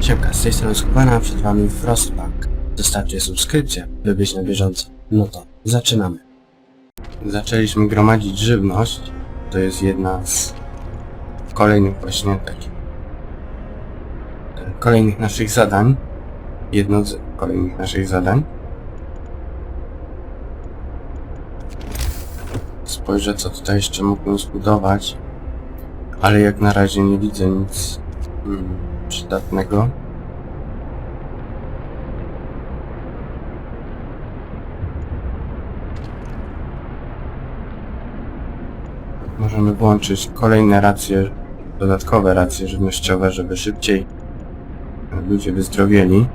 Siemka, z tej strony Skubana, przed wami Frostpunk. Zostawcie subskrypcję, by być na bieżąco. No to, zaczynamy. Zaczęliśmy gromadzić żywność. To jest jedna z kolejnych właśnie takich kolejnych naszych zadań. Jedno z kolejnych naszych zadań. Spojrzę co tutaj jeszcze mógłbym zbudować. Ale jak na razie nie widzę nic mm, przydatnego. Możemy włączyć kolejne racje, dodatkowe racje żywnościowe, żeby szybciej ludzie wyzdrowieli.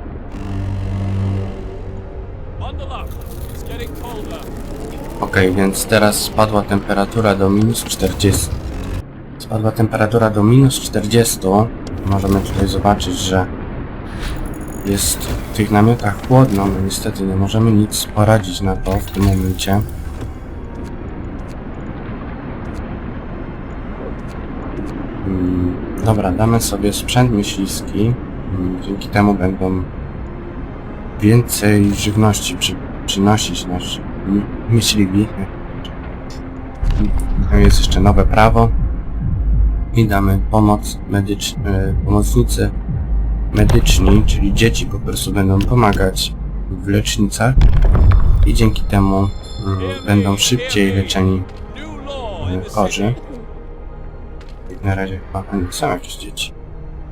Ok, więc teraz spadła temperatura do minus 40. Spadła temperatura do minus 40. Możemy tutaj zobaczyć, że jest w tych namiotach chłodno. No niestety nie możemy nic poradzić na to w tym momencie. Mm, Dobra, damy sobie sprzęt myśliwski. Mm, Dzięki temu będą więcej żywności przy, przynosić nasz myśliwi. To jest jeszcze nowe prawo. I damy pomoc medycz, e, pomocnicy medyczni, czyli dzieci po prostu będą pomagać w lecznicach i dzięki temu mm, będą szybciej leczeni the chorzy. na razie chyba są jakieś dzieci.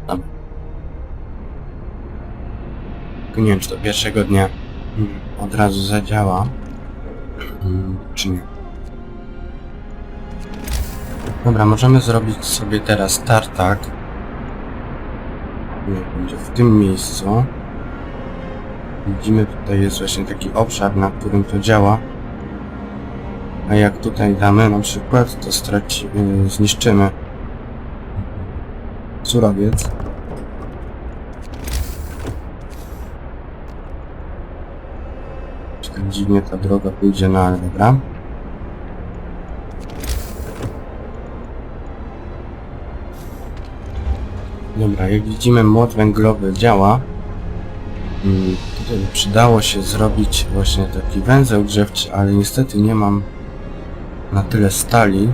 Dobra. Nie wiem, czy to pierwszego dnia mm, od razu zadziała, mm, czy nie. Dobra, możemy zrobić sobie teraz tartak. Będzie w tym miejscu. Widzimy, tutaj jest właśnie taki obszar, na którym to działa. A jak tutaj damy na przykład, to straci, yy, zniszczymy surowiec. Dziwnie ta droga pójdzie na dobra. Dobra, jak widzimy młot węglowy działa. Mm, Tutaj przydało się zrobić właśnie taki węzeł grzewczy, ale niestety nie mam na tyle stali.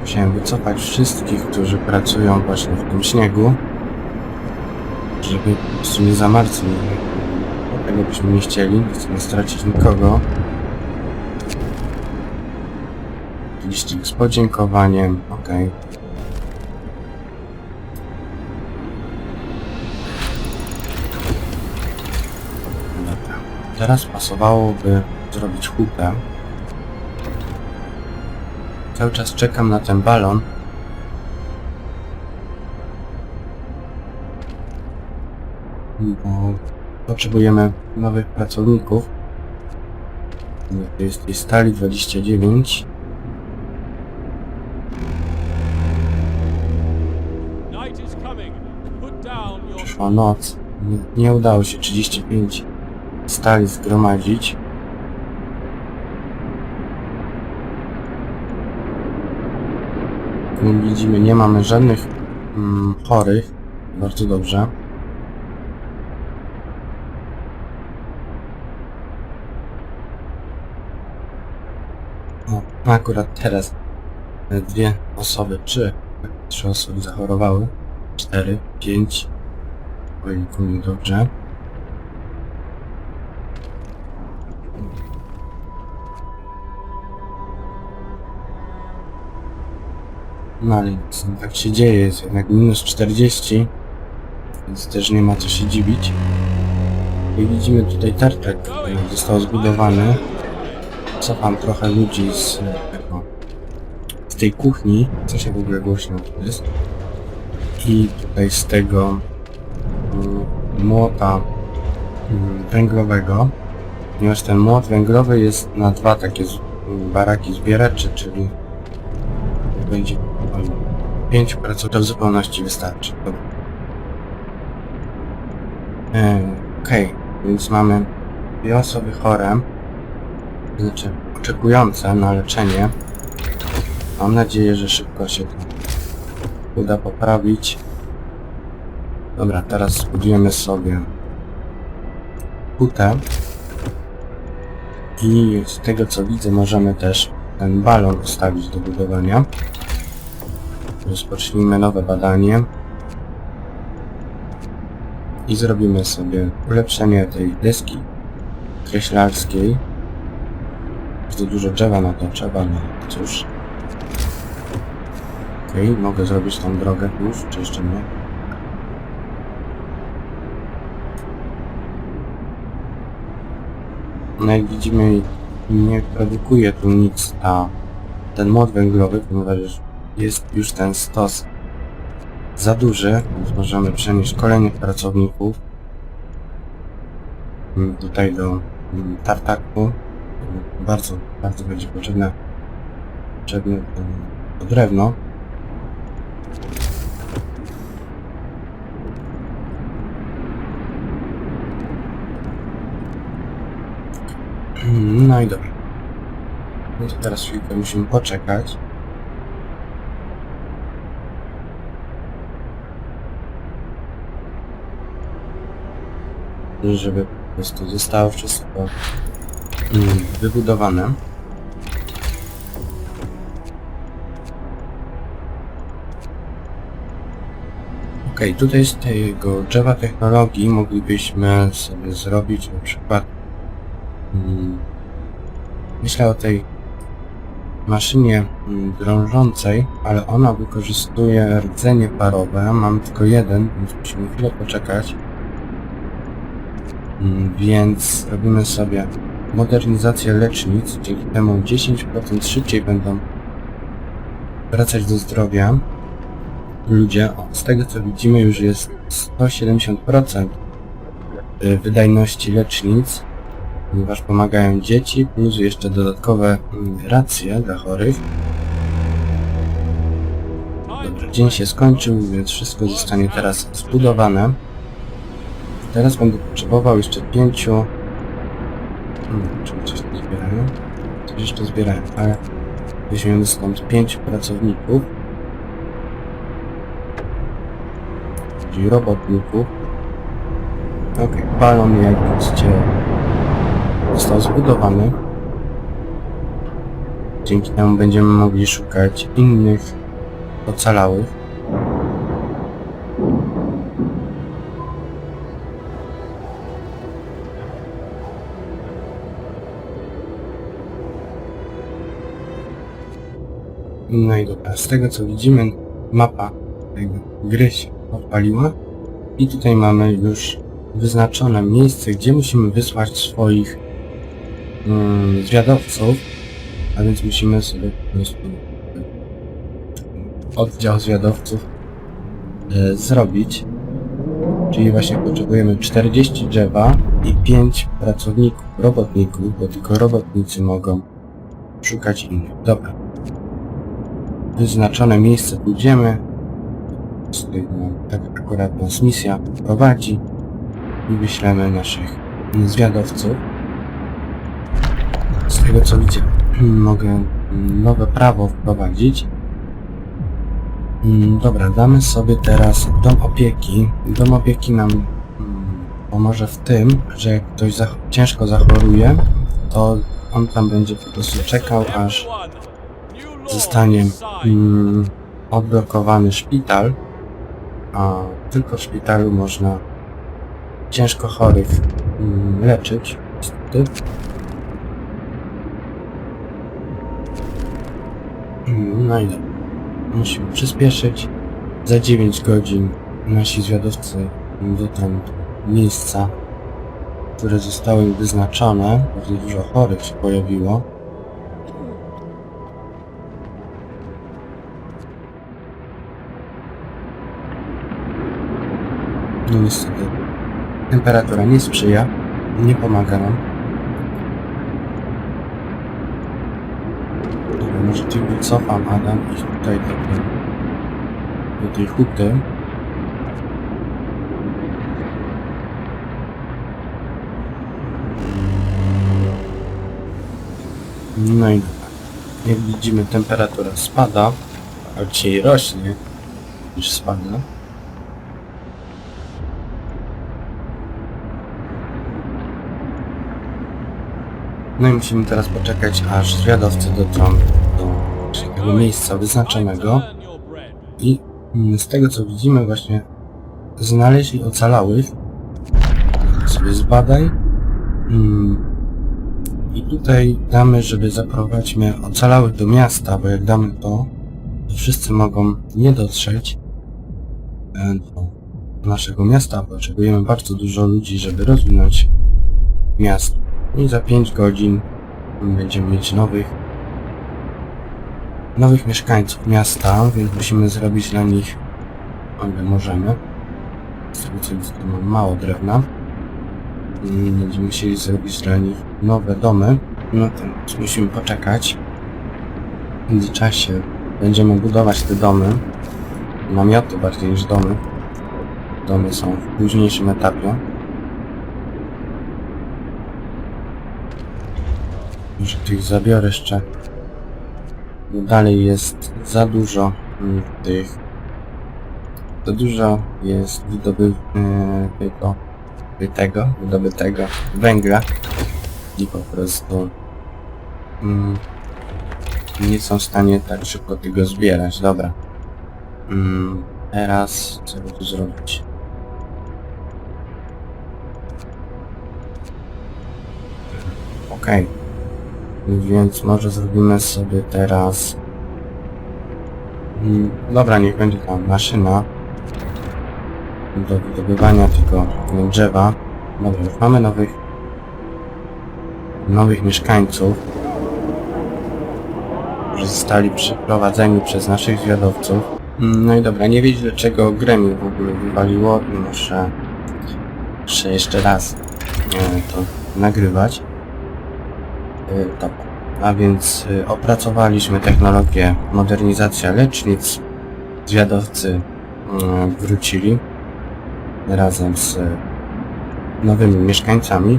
Musiałem wycofać wszystkich, którzy pracują właśnie w tym śniegu, żeby po prostu nie zamarzli. Tego byśmy nie chcieli, nie chcemy stracić nikogo. Liścik z podziękowaniem, okej. Dobra. Teraz pasowałoby zrobić hupę. Cały czas czekam na ten balon. Bo potrzebujemy nowych pracowników. To jest tej stali 29. Night is coming. Put down your Przyszła noc. Nie, nie udało się 35 stali zgromadzić. Widzimy, nie mamy żadnych mm, chorych. Bardzo dobrze. O, akurat teraz dwie osoby, trzy, trzy osoby zachorowały. Cztery, pięć. Ojku, dobrze. No nic, no tak się dzieje, jest jednak minus 40, więc też nie ma co się dziwić. I widzimy tutaj tartak, został zbudowany. Cofam trochę ludzi z tego, z tej kuchni, co się w ogóle głośno jest. I tutaj z tego mm, młota mm, węglowego, ponieważ ten młot węglowy jest na dwa takie baraki zbieraczy, czyli będzie 5 pracowników to w zupełności wystarczy. Dobra. E, Okej, więc mamy dwie osoby chore, znaczy oczekujące na leczenie. Mam nadzieję, że szybko się to uda poprawić. Dobra, teraz zbudujemy sobie hutę. I z tego co widzę możemy też ten balon ustawić do budowania. Rozpocznijmy nowe badanie. I zrobimy sobie ulepszenie tej deski kreślarskiej. Bardzo dużo drzewa na to trzeba, no cóż. Okej, mogę zrobić tą drogę już, czy jeszcze nie? No jak widzimy nie produkuje tu nic ta, ten młot węglowy, ponieważ jest już ten stos za duży, więc możemy przenieść kolejnych pracowników tutaj do tartaku. Bardzo, bardzo będzie potrzebne, potrzebne to drewno. No i dobra. No to teraz chwilkę musimy poczekać. Żeby po prostu zostało wszystko mm, wybudowane. Ok, tutaj z tego drzewa technologii moglibyśmy sobie zrobić na przykład mm, Myślę o tej maszynie mm, drążącej, ale ona wykorzystuje rdzenie parowe. Mam tylko jeden, więc musimy chwilę poczekać. Mm, Więc robimy sobie modernizację lecznic. Dzięki temu 10% szybciej będą wracać do zdrowia. Ludzie, o, z tego co widzimy już jest 170% y, wydajności lecznic ponieważ pomagają dzieci, plus jeszcze dodatkowe mm, racje dla chorych. Dobra, dzień się skończył, więc wszystko zostanie teraz zbudowane. Teraz będę potrzebował jeszcze pięciu... Hmm, czy coś tu zbierają? Coś jeszcze zbierają, ale weźmiemy stąd pięciu pracowników. Czyli robotników. Okej, balon jak widzicie został zbudowany. Dzięki temu będziemy mogli szukać innych ocalałych. No i dobra, z tego co widzimy, mapa tego gry się odpaliła i tutaj mamy już wyznaczone miejsce, gdzie musimy wysłać swoich mm, zwiadowców, a więc musimy sobie oddział zwiadowców e, zrobić. Czyli właśnie potrzebujemy 40 drzewa i 5 pracowników, robotników, bo tylko robotnicy mogą szukać innych. Dobra. Wyznaczone miejsce pójdziemy. No, tak akurat nas misja prowadzi i wyślemy naszych zwiadowców. Z tego co widzę, mogę nowe prawo wprowadzić. Mm, Dobra, damy sobie teraz dom opieki. Dom opieki nam mm, pomoże w tym, że jak ktoś zach ciężko zachoruje, to on tam będzie po prostu czekał, aż zostanie mm, odblokowany szpital, a tylko w szpitalu można ciężko chorych mm, leczyć. Mm, No i dobra. Musimy przyspieszyć. Za 9 godzin nasi zwiadowcy dotrą do miejsca, które zostały wyznaczone. Bardzo dużo chorych się pojawiło. No niestety. Temperatura nie sprzyja. Nie pomaga nam. Dobra, może ty wycofam Adam ich tutaj do, do tej huty. No i dobra. Jak widzimy temperatura spada, a dzisiaj rośnie niż spada. No i musimy teraz poczekać, aż zwiadowcy dotrą do tego miejsca wyznaczonego. I z tego co widzimy właśnie znaleźli ocalałych. Sobie zbadaj. Mm, I tutaj damy, żeby zaprowadźmy ocalałych do miasta, bo jak damy to, to wszyscy mogą nie dotrzeć e, do naszego miasta. Potrzebujemy bardzo dużo ludzi, żeby rozwinąć miasto. I za 5 godzin będziemy mieć nowych nowych mieszkańców miasta, więc musimy zrobić dla nich o ile możemy. Z tego co widzę, mam mało drewna. I będziemy musieli zrobić dla nich nowe domy. No to musimy poczekać. W międzyczasie będziemy budować te domy. Namioty bardziej niż domy. Domy są w późniejszym etapie. Może tych zabiorę jeszcze bo dalej jest za dużo mm, tych za dużo jest wydobytego wytego, wydobytego węgla i po prostu mm, nie są w stanie tak szybko tego zbierać. Dobra. Mm, teraz co by tu zrobić? Okej. Więc może zrobimy sobie teraz... Mm, Dobra, niech będzie tam maszyna do wydobywania tego drzewa. Dobra, już mamy nowych nowych mieszkańców, którzy zostali przyprowadzeni przez naszych zwiadowców. Mm, No i dobra, nie wiedzieć dlaczego grę mi w ogóle wywaliło, muszę, muszę jeszcze raz e, to nagrywać. Y. A więc y, opracowaliśmy technologię modernizacja lecznic. Zwiadowcy y, wrócili razem z nowymi mieszkańcami.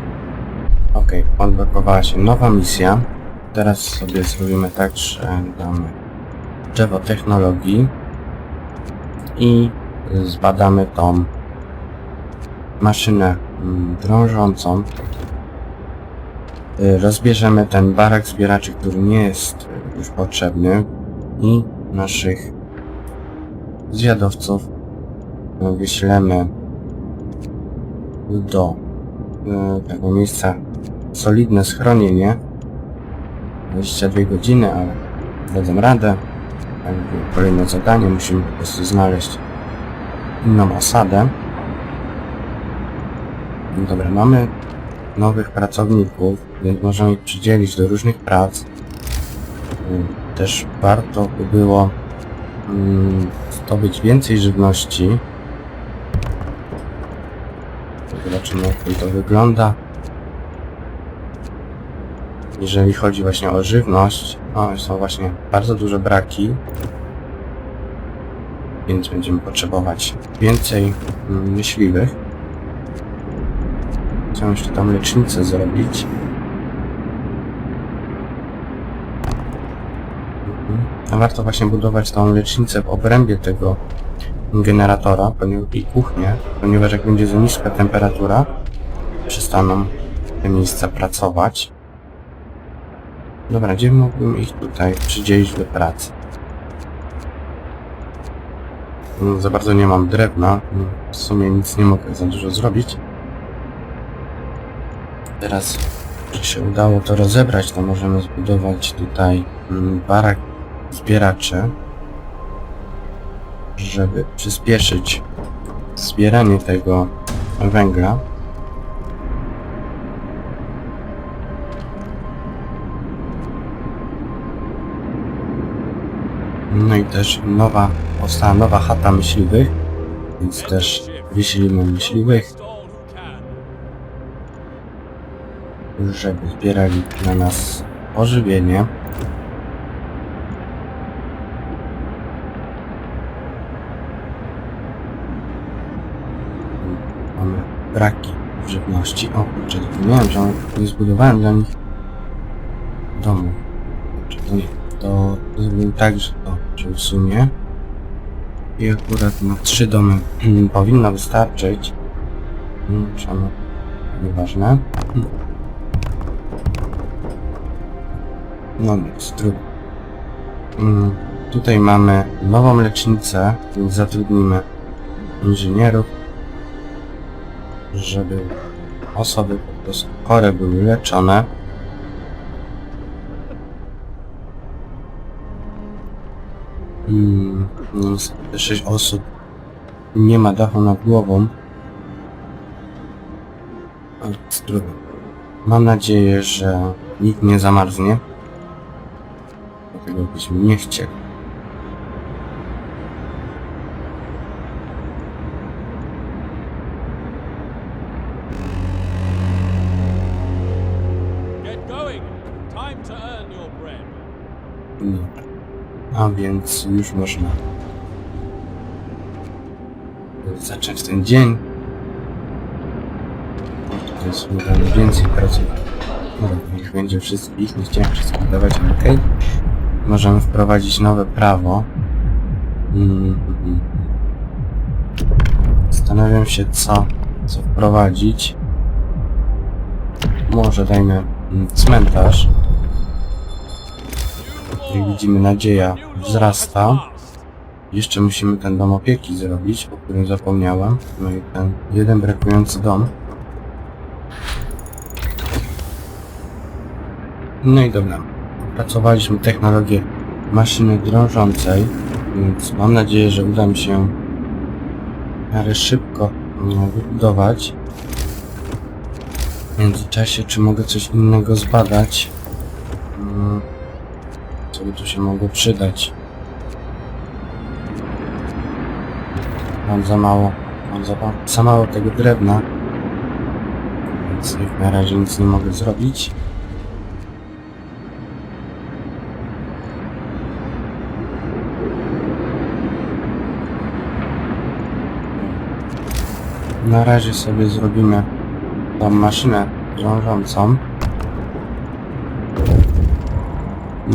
Ok, odblokowała się nowa misja. Teraz sobie zrobimy tak, że damy drzewo technologii i zbadamy tą maszynę mm, drążącą rozbierzemy ten barak zbieraczy, który nie jest y, już potrzebny i naszych zwiadowców y, wyślemy do y, tego miejsca. Solidne schronienie. 22 godziny, ale dadzą radę. Kolejne zadanie, musimy po prostu znaleźć inną osadę. Dobra, mamy nowych pracowników, więc możemy ich przydzielić do różnych prac. Mm, Też warto by było mm, zdobyć więcej żywności. Zobaczymy jak to wygląda. Jeżeli chodzi właśnie o żywność, o, są właśnie bardzo duże braki. Więc będziemy potrzebować więcej mm, myśliwych. Chciałem jeszcze tam lecznicę zrobić. Mhm. A warto właśnie budować tą lecznicę w obrębie tego generatora i kuchnię, ponieważ jak będzie za niska temperatura, przestaną te miejsca pracować. Dobra, gdzie mógłbym ich tutaj przydzielić do pracy? Mm, Za bardzo nie mam drewna, w sumie nic nie mogę za dużo zrobić. Teraz, że się udało to rozebrać, to możemy zbudować tutaj mm, barak zbieraczy, żeby przyspieszyć zbieranie tego węgla. No i też nowa, powstała nowa chata myśliwych, więc też wysilimy myśliwych. Żeby zbierali dla nas pożywienie. Mamy braki żywności. O kurczę, zapomniałem, że nie zbudowałem dla nich domu. Czy to nie? To zrobił tak, że to w sumie. I akurat na trzy domy powinno wystarczyć. Hmm, Czemu? Nieważne. No nic, trudno. Mm, tutaj mamy nową lecznicę, więc zatrudnimy inżynierów, żeby osoby po prostu chore były leczone. Mm, no, niestety 6 osób nie ma dachu nad głową. Trudno. Mam nadzieję, że nikt nie zamarznie. Dlatego byśmy nie bread. No. A więc już można zacząć ten dzień. To jest dodane więcej pracowników. Dobra, niech będzie wszystkich, nie chciałem wszystkich dawać, ale okej. Możemy wprowadzić nowe prawo. Zastanawiam się co, co wprowadzić. Może dajmy mm, cmentarz. Jak widzimy nadzieja wzrasta. Jeszcze musimy ten dom opieki zrobić, o którym zapomniałem. No i ten jeden brakujący dom. No i dobra. Opracowaliśmy technologię maszyny drążącej, więc mam nadzieję, że uda mi się w miarę szybko ją wybudować. W międzyczasie, czy mogę coś innego zbadać? Mm, Co by tu się mogło przydać? Mam za mało, mam za, za mało tego drewna, więc jak na razie nic nie mogę zrobić. Na razie sobie zrobimy tą maszynę drążącą.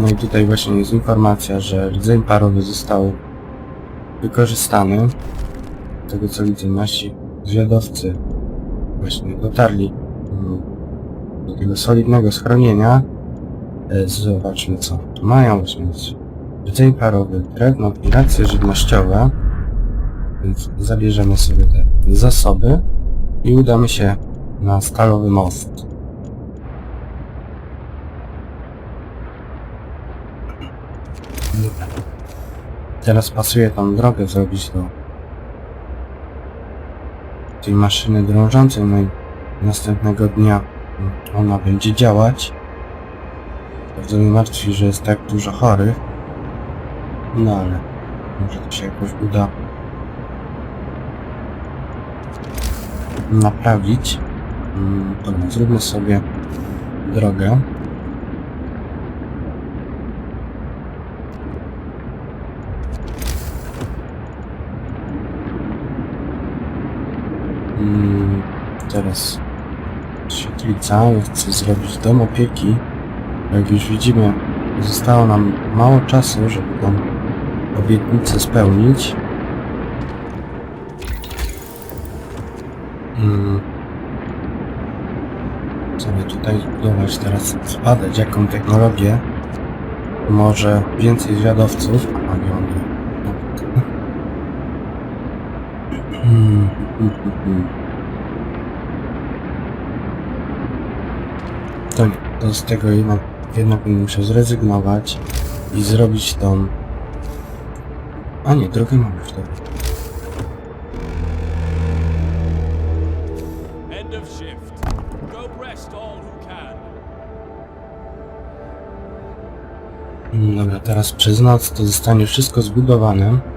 No i tutaj właśnie jest informacja, że rdzeń parowy został wykorzystany. Z tego co widzę nasi zwiadowcy właśnie dotarli do tego solidnego schronienia. E, Zobaczmy co tu mają właśnie rdzeń parowy, drewno i racje żywnościowe. Zabierzemy sobie te zasoby i udamy się na stalowy most. Teraz pasuje tą drogę zrobić do tej maszyny drążącej, no i następnego dnia ona będzie działać. Bardzo mnie martwi, że jest tak dużo chorych. No ale może to się jakoś uda naprawić. Mm, Dobra, zróbmy sobie drogę. Mm, Teraz świetlica. Chcę zrobić dom opieki. Jak już widzimy, zostało nam mało czasu, żeby tą obietnicę spełnić. Mm. Co by tutaj zbudować teraz? Zbadać jaką technologię może więcej zwiadowców. A nie on. To, to z tego jednak, jednak musiał zrezygnować i zrobić tą... A nie, drogę w dobra. Teraz przez noc to zostanie wszystko zbudowane.